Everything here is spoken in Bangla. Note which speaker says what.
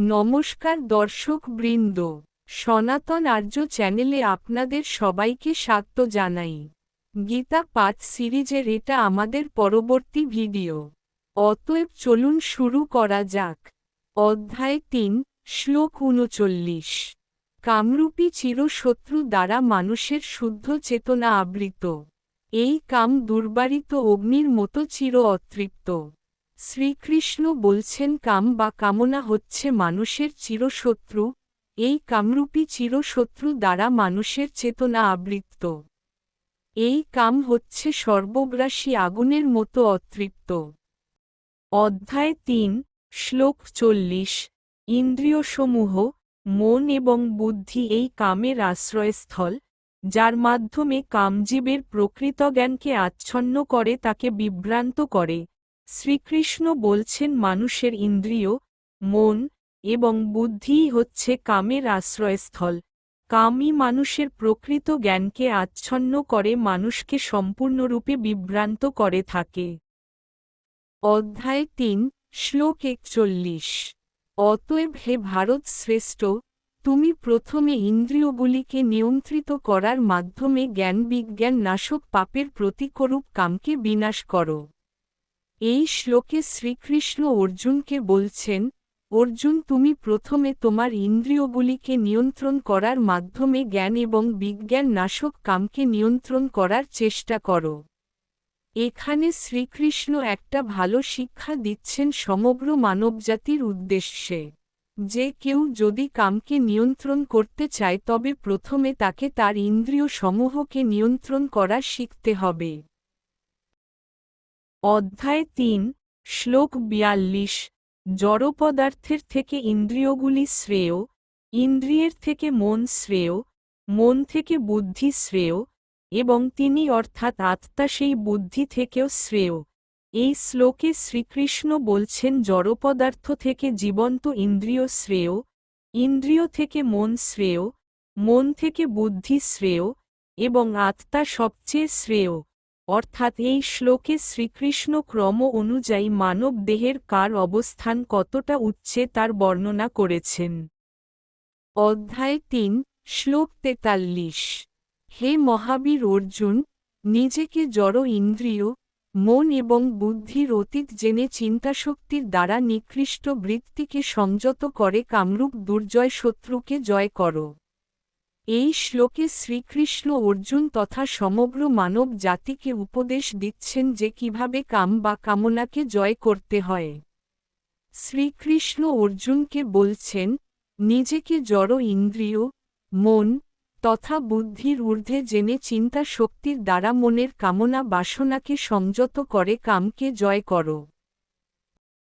Speaker 1: নমস্কার দর্শক বৃন্দ। সনাতন আর্য চ্যানেলে আপনাদের সবাইকে স্বাগত জানাই। গীতা পাঠ সিরিজের এটা আমাদের পরবর্তী ভিডিও। অতএব চলুন শুরু করা যাক। অধ্যায় তিন, শ্লোক উনচল্লিশ। কামরূপী চিরশত্রু দ্বারা মানুষের শুদ্ধ চেতনা আবৃত। এই কাম দুর্বারিত অগ্নির মতো চির অতৃপ্ত। শ্রীকৃষ্ণ বলছেন, কাম বা কামনা হচ্ছে মানুষের চিরশত্রু। এই কামরূপী চিরশত্রু দ্বারা মানুষের চেতনা আবৃত্ত। এই কাম হচ্ছে সর্বগ্রাসী আগুনের মতো অতৃপ্ত। অধ্যায় তিন, শ্লোক চল্লিশ। ইন্দ্রিয়সমূহ, মন এবং বুদ্ধি এই কামের আশ্রয়স্থল, যার মাধ্যমে কামজীবের প্রকৃত জ্ঞানকে আচ্ছন্ন করে, তাকে বিভ্রান্ত করে। শ্রীকৃষ্ণ বলছেন মানুষের ইন্দ্রিয়, মন এবং বুদ্ধিই হচ্ছে কামের আশ্রয়স্থল। কামই মানুষের প্রকৃত জ্ঞানকে আচ্ছন্ন করে, মানুষকে সম্পূর্ণরূপে বিভ্রান্ত করে থাকে। অধ্যায় তিন, শ্লোক একচল্লিশ। অতএব হে ভারত শ্রেষ্ঠ, তুমি প্রথমে ইন্দ্রিয়গুলিকে নিয়ন্ত্রিত করার মাধ্যমে জ্ঞান বিজ্ঞান নাশক পাপের প্রতিকরূপ কামকে বিনাশ করো। এই শ্লোকে শ্রীকৃষ্ণ অর্জুনকে বলছেন, অর্জুন, তুমি প্রথমে তোমার ইন্দ্রিয়গুলিকে নিয়ন্ত্রণ করার মাধ্যমে জ্ঞান এবং বিজ্ঞান নাশক কামকে নিয়ন্ত্রণ করার চেষ্টা করো। এখানে শ্রীকৃষ্ণ একটা ভালো শিক্ষা দিচ্ছেন সমগ্র মানবজাতির উদ্দেশ্যে। যে কেউ যদি কামকে নিয়ন্ত্রণ করতে চায়, তবে প্রথমে তাকে তার ইন্দ্রিয় সমূহকে নিয়ন্ত্রণ করা শিখতে হবে। অধ্যায় তিন, শ্লোক বিয়াল্লিশ জড়পদার্থের থেকে ইন্দ্রিয়গুলি শ্রেয়, ইন্দ্রিয়ের থেকে মন শ্রেয়, মন থেকে বুদ্ধি শ্রেয়, এবং তিনি অর্থাৎ আত্মা সেই বুদ্ধি থেকেও শ্রেয়। এই শ্লোকে শ্রীকৃষ্ণ বলছেন জড়পদার্থ থেকে জীবন্ত ইন্দ্রিয় শ্রেয়, ইন্দ্রিয় থেকে মন শ্রেয়, মন থেকে বুদ্ধি শ্রেয়, এবং আত্মা সবচেয়ে শ্রেয়। অর্থাৎ এই শ্লোকে শ্রীকৃষ্ণ ক্রম অনুযায়ী মানব দেহের কার অবস্থান কতটা উচ্চে তার বর্ণনা করেছেন। অধ্যায় তিন, শ্লোক তেতাল্লিশ। হে মহাবীর অর্জুন, নিজেকে জড় ইন্দ্রিয়, মন এবং বুদ্ধির অতীত জেনে চিন্তাশক্তির দ্বারা নিকৃষ্ট বৃত্তিকে সংযত করে কামরূপ দুর্জয় শত্রুকে জয় করো। এই শ্লোকে শ্রীকৃষ্ণ অর্জুন তথা সমগ্র মানব জাতিকে উপদেশ দিচ্ছেন যে কীভাবে কাম বা কামনাকে জয় করতে হয়। শ্রীকৃষ্ণ অর্জুনকে বলছেন, নিজেকে জড় ইন্দ্রিয়, মন তথা বুদ্ধির ঊর্ধ্বে জেনে চিন্তা শক্তির দ্বারা মনের কামনা বাসনাকে সংযত করে কামকে জয় করো।